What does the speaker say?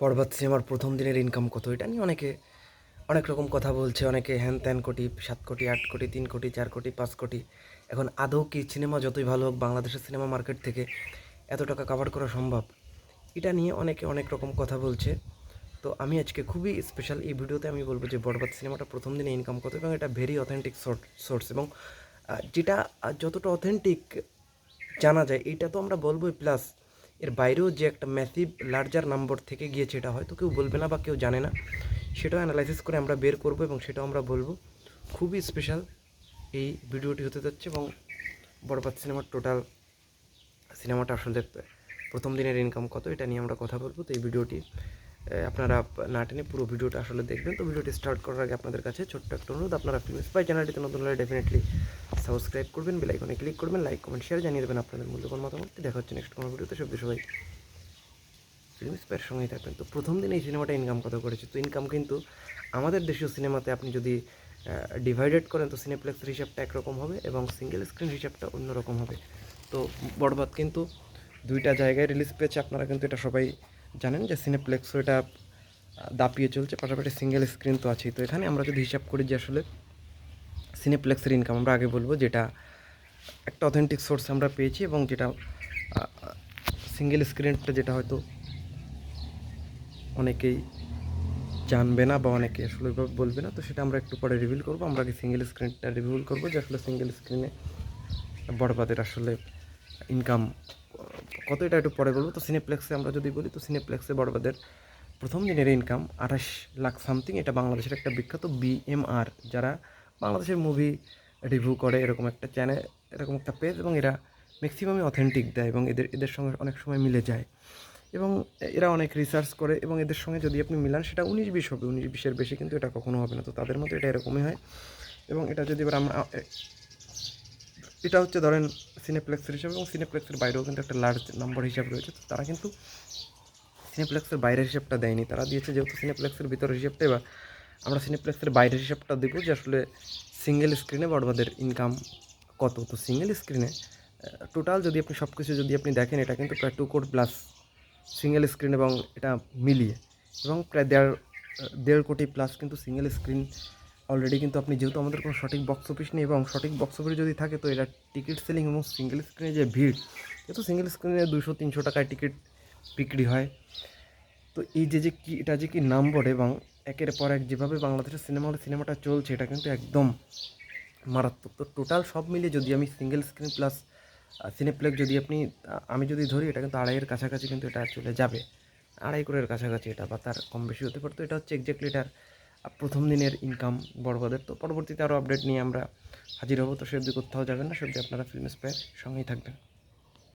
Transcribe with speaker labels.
Speaker 1: পর্বত সিনেমার প্রথম দিনের ইনকাম কত? এটা নিয়ে অনেকে অনেক রকম কথা বলছে। অনেকে হ্যান ত্যান কোটি, সাত কোটি, আট কোটি, তিন কোটি, চার কোটি, পাঁচ কোটি। এখন আদৌ কি সিনেমা যতই ভালো হোক, বাংলাদেশের সিনেমা মার্কেট থেকে এত টাকা কাভার করা সম্ভব? এটা নিয়ে অনেকে অনেক রকম কথা বলছে। তো আমি আজকে খুবই স্পেশাল এই ভিডিওতে আমি বলব যে বরবাদ সিনেমাটা প্রথম দিনে ইনকাম কত এবং এটা ভেরি অথেন্টিক সোর্স এবং যেটা যতটা অথেন্টিক জানা যায়, এটা তো আমরা বলবোই প্লাস এর বাইরেও যে একটা ম্যাসিভ লার্জার নাম্বার থেকে গিয়েছে এটা হয়তো কেউ বলবে না বা কেউ জানে না। সেটাও অ্যানালাইসিস করে আমরা বের করব এবং সেটাও আমরা বলব। খুবই স্পেশাল এই ভিডিওটি হতে যাচ্ছে এবং বরবাদ সিনেমার টোটাল সিনেমাটা আসলে প্রথম দিনের ইনকাম কত এটা নিয়ে আমরা কথা বলব। তো এই ভিডিওটি আপনারা না টেনে পুরো ভিডিওটা আসলে দেখবেন। তো ভিডিওটি স্টার্ট করার আগে আপনাদের কাছে ছোট্ট একটা অনুরোধ, আপনারা ফিল্ম স্পাই চ্যানেলটিতে নতুন হলে ডেফিনেটলি সাবস্ক্রাইব করবেন বেল আইকনে ক্লিক করবেন লাইক কমেন্ট শেয়ার জানিয়ে দেবেন আপনাদের মূল্যবান মতামত। দেখা হচ্ছে নেক্সট কোনো ভিডিওতে। সব সবাই ফিল্ম স্পাইয়ের সঙ্গেই থাকবেন। তো প্রথম দিন এই সিনেমাটা ইনকাম কত করেছে। তো ইনকাম কিন্তু আমাদের দেশীয় সিনেমাতে আপনি যদি ডিভাইডেড করেন, তো সিনেপ্লেক্সের হিসাবটা একরকম হবে এবং সিঙ্গেল স্ক্রিন হিসাবটা অন্যরকম হবে। তো বরবাদ কিন্তু দুইটা জায়গায় রিলিজ পেয়েছে। আপনারা কিন্তু এটা সবাই জানেন যে সিনেপ্লেক্সও এটা দাপিয়ে চলছে, পাশাপাশি সিঙ্গেল স্ক্রিন তো আছেই। তো এখানে আমরা যদি হিসাব করি যে আসলে সিনেপ্লেক্সের ইনকাম আমরা আগে বলব যেটা একটা অথেন্টিক সোর্স আমরা পেয়েছি এবং যেটা সিঙ্গেল স্ক্রিনটা যেটা হয়তো অনেকেই জানবে না বা অনেকে আসলে ওইভাবে বলবে না, তো সেটা আমরা একটু পরে রিভিল করব। আমরা আগে সিঙ্গেল স্ক্রিনটা রিভিল করব যে আসলে সিঙ্গেল স্ক্রিনে বড়বাদের আসলে ইনকাম কত এটা একটু পরে বলব তো সিনেপ্লেক্সে আমরা যদি বলি, তো সিনেপ্লেক্সে বড়বাদের প্রথম দিনের ইনকাম আঠাশ লাখ সামথিং এটা বাংলাদেশের একটা বিখ্যাত বিএমআর যারা বাংলাদেশের মুভি রিভিউ করে, এরকম একটা চ্যানেল এরকম একটা পেজ এবং এরা ম্যাক্সিমামই অথেন্টিক দেয়, এবং এদের এদের সঙ্গে অনেক সময় মিলে যায়। এবং এরা অনেক রিসার্চ করে, এবং এদের সঙ্গে যদি আপনি মিলান, সেটা উনিশ বিশ হবে, উনিশ বিশের বেশি, কিন্তু এটা কখনো হবে না। তো তাদের মতো এটা এরকমই হয়। এবং এটা যদি এবার আমরা এটা হচ্ছে ধরেন সিনেপ্লেক্সের হিসাবে এবং সিনেপ্লেক্সের বাইরেও কিন্তু একটা লার্জ নাম্বার হিসাব রয়েছে। তো তারা কিন্তু সিনেপ্লেক্সের বাইরের হিসাবটা দেয়নি। তারা দিয়েছে যেহেতু সিনেপ্লেক্সের ভিতরের হিসাবটা, এবার আমরা সিনেপ্লেক্সের বাইরের হিসাবটা দেবো যে আসলে সিঙ্গেল স্ক্রিনে বড়বাদের ইনকাম কত। তো সিঙ্গেল স্ক্রিনে টোটাল যদি আপনি সব কিছু যদি আপনি দেখেন, এটা কিন্তু প্রায় two code plus single screen এবং এটা মিলিয়ে এবং প্রায় দেড় দেড় কোটি প্লাস কিন্তু সিঙ্গেল স্ক্রিন অলরেডি কিন্তু আপনি যেহেতু আমাদের কোনো সঠিক বক্স অফিস নেই এবং সঠিক বক্স অফিস যদি থাকে তো এটা টিকিট সেলিং এবং সিঙ্গেল স্ক্রিনে যে ভিড়, যেহেতু সিঙ্গেল স্ক্রিনে দুশো তিনশো টাকায় টিকিট বিক্রি হয়। তো এই যে যে কি, এটা যে কি নাম্বার এবং একের পর এক যেভাবে বাংলাদেশের সিনেমা হলে সিনেমাটা চলছে, এটা কিন্তু একদম মারাত্মক। তো টোটাল সব মিলিয়ে যদি আমি সিঙ্গেল স্ক্রিন প্লাস সিনেপ্লেক যদি আপনি আমি যদি ধরি, এটা কিন্তু আড়াইয়ের কাছাকাছি কিন্তু এটা চলে যাবে। আড়াই করের কাছাকাছি এটা বা তার কম বেশি হতে পারতো এটা হচ্ছে এক্স্যাক্টলি এটার প্রথম দিনের ইনকাম বড়বাদের। তো পরবর্তীতে আরও আপডেট নিয়ে আমরা হাজির হব। তো সে অবধি কোথাও যাবেন না, সে অবধি আপনারা ফিল্ম স্পেয়ার সঙ্গেই থাকবেন।